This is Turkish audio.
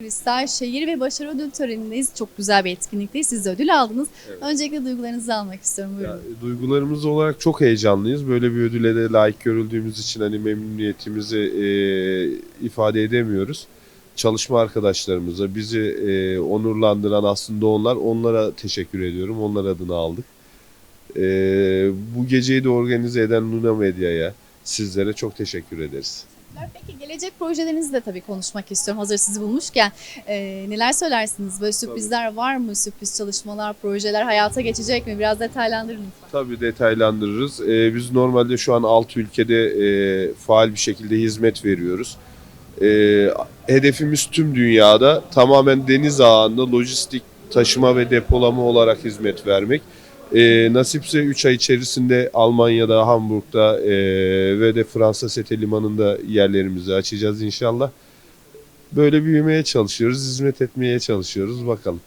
Kristal Şehir ve Başarı Ödül Töreni'ndeyiz. Çok güzel bir etkinlikteyiz. Siz de ödül aldınız. Evet. Öncelikle duygularınızı almak istiyorum. Buyurun. Ya, duygularımız olarak çok heyecanlıyız. Böyle bir ödüle de layık görüldüğümüz için hani memnuniyetimizi e, ifade edemiyoruz. Çalışma arkadaşlarımıza, bizi e, onurlandıran aslında onlar. Onlara teşekkür ediyorum. Onlar adına aldık. E, bu geceyi de organize eden Luna Medya'ya, sizlere çok teşekkür ederiz. Peki gelecek projelerinizi de tabii konuşmak istiyorum. Hazır sizi bulmuşken Ee, neler söylersiniz? Böyle sürprizler var mı? Sürpriz çalışmalar, projeler hayata geçecek mi? Biraz detaylandırın lütfen. Tabii detaylandırırız. Ee, biz normalde şu an 6 ülkede e, faal bir şekilde hizmet veriyoruz. Ee, hedefimiz tüm dünyada tamamen deniz ağında lojistik taşıma ve depolama olarak hizmet vermek. Ee, nasipse 3 ay içerisinde Almanya'da, Hamburg'da e, ve de Fransa Sete Limanı'nda yerlerimizi açacağız inşallah. Böyle büyümeye çalışıyoruz, hizmet etmeye çalışıyoruz bakalım.